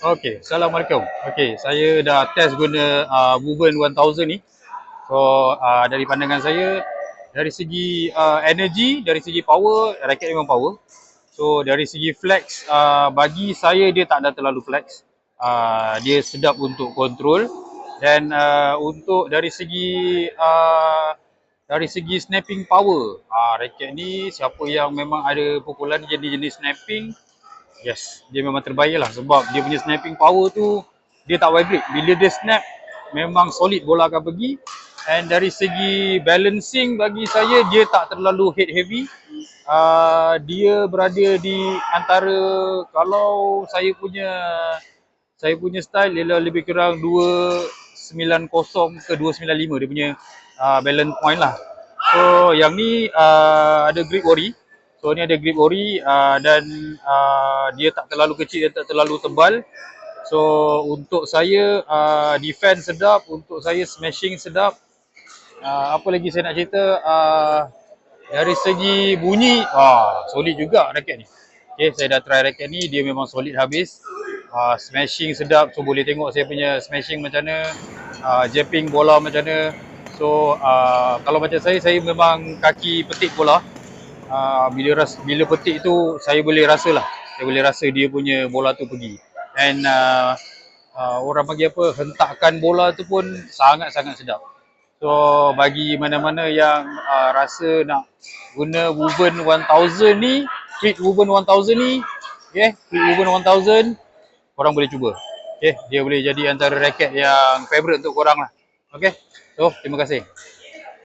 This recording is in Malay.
Okey, Assalamualaikum. Okey, saya dah test guna uh, Woven 1000 ni. So, uh, dari pandangan saya, dari segi uh, energy, dari segi power, raket memang power. So, dari segi flex, uh, bagi saya dia tak ada terlalu flex. Uh, dia sedap untuk kontrol. Dan uh, untuk dari segi uh, dari segi snapping power, uh, raket ni siapa yang memang ada pukulan jenis-jenis snapping, Yes, dia memang terbaik lah sebab dia punya snapping power tu dia tak vibrate. Bila dia snap memang solid bola akan pergi and dari segi balancing bagi saya dia tak terlalu head heavy. Uh, dia berada di antara kalau saya punya saya punya style ialah lebih kurang 290 ke 295 dia punya uh, balance point lah. So yang ni uh, ada grip ori So ni ada grip ori uh, dan uh, dia tak terlalu kecil dan tak terlalu tebal. So untuk saya uh, defense sedap, untuk saya smashing sedap. Uh, apa lagi saya nak cerita uh, dari segi bunyi, uh, solid juga raket ni. Okay, saya dah try raket ni, dia memang solid habis. Uh, smashing sedap, so boleh tengok saya punya smashing macam mana. Uh, japping bola macam mana. So uh, kalau macam saya, saya memang kaki petik bola uh, bila ras bila petik tu saya boleh rasa lah saya boleh rasa dia punya bola tu pergi. And uh, uh, orang bagi apa hentakan bola tu pun sangat-sangat sedap. So bagi mana-mana yang uh, rasa nak guna woven 1000 ni Tweet woven 1000 ni okay Tweet woven 1000 korang boleh cuba. Okay dia boleh jadi antara raket yang favorite untuk korang lah. Okay so terima kasih